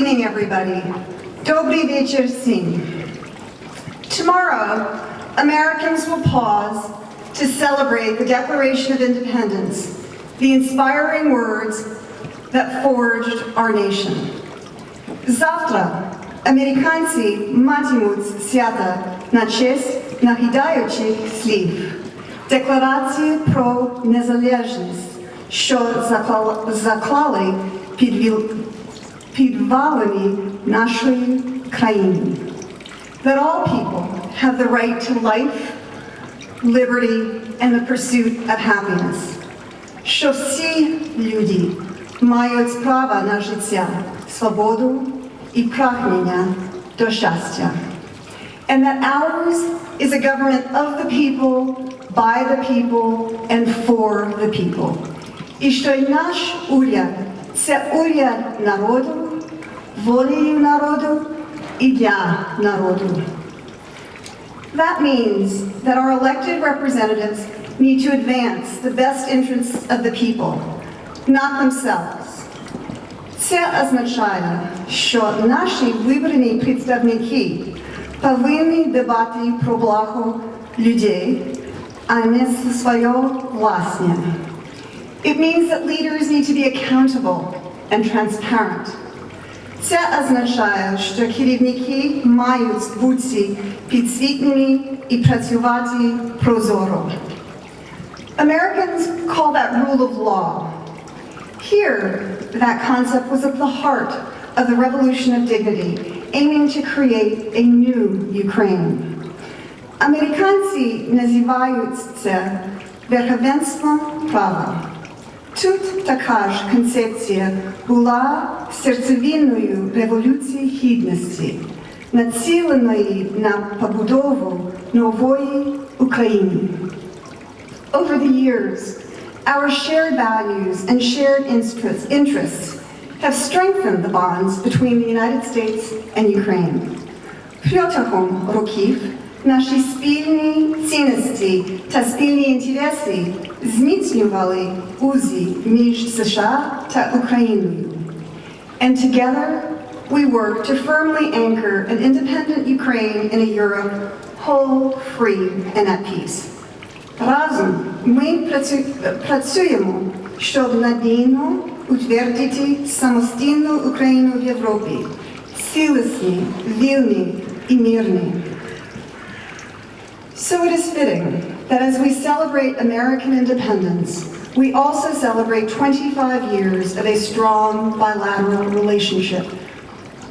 evening, everybody. Dobry вечер всем. Tomorrow, Americans will pause to celebrate the Declaration of Independence, the inspiring words that forged our nation. Завтра американці матимуть свята на честь нагадаючих слів Декларації про незалежність, що заклали, заклали підвіл, підвалини нашої країни. That all people have the right to life, liberty, and the pursuit of happiness. Що всі люди мають право на життя, свободу і прагнення до щастя. And that ours is a government of the people, by the people, and for the people. І що й наш уряд – це уряд народу, волею народу і для народу. That means that our elected representatives need to advance the best interests of the people, not themselves. Це означає, що наші вибрані представники повинні дбати про благо людей, а не своє власне. It means that leaders need to be accountable and transparent. Це означає, що керівники мають бути підсвітними і працювати прозоро. Americans call that rule of law. Here, that concept was at the heart of the Revolution of Dignity, aiming to create a new Ukraine. Американці називають це верховенством права. Тут така ж концепція була серцевиною Революції Гідності, націленої на побудову нової України. Over the years, our shared values and shared interests, interests have strengthened the bonds between the United States and Ukraine. Протягом років наші спільні цінності та спільні інтереси зміцнювали узі між США та Україною. And together, we work to firmly anchor an independent Ukraine in a Europe whole, free, and at peace. Разом ми працюємо, щоб надійно утвердити самостійну Україну в Європі, цілісні, вільні і мирні. So it is fitting that as we celebrate American independence, we also celebrate 25 years of a strong bilateral relationship.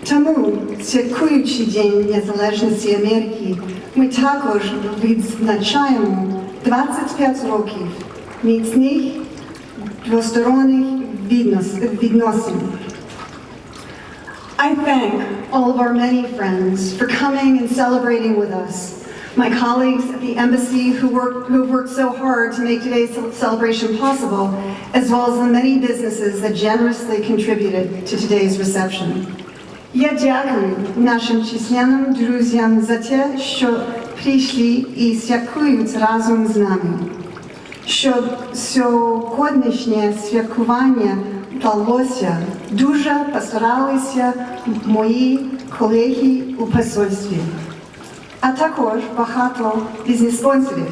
Тому, святкуючи День Незалежності Америки, ми також відзначаємо 25 років міцних двосторонніх віднос- відносин. I thank all of our many friends for coming and celebrating with us. My colleagues at the embassy who worked, who have worked so hard to make today's celebration possible, as well as the many businesses that generously contributed to today's reception. Я дякую нашим чесняним друзям за те, що прийшли і святкують разом з нами. Щоб сьогоднішнє святкування вдалося, дуже постаралися мої колеги у посольстві, А також багато бізнес-спонсорів,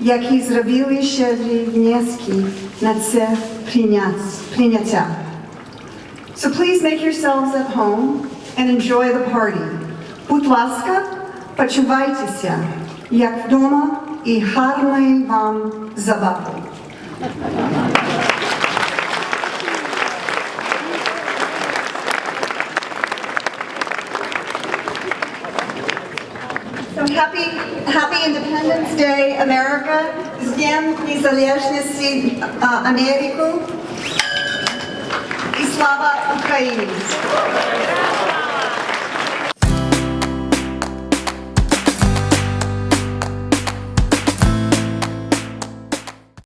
які зробили щедрі внески на це прийняття-. So please make yourselves at home and enjoy the party. Будь ласка, почувайтеся, як вдома, і гарної вам забави. Happy, happy Independence Day, America. Z Dniem Niezależności uh, Ameriku. I sława Ukrainie.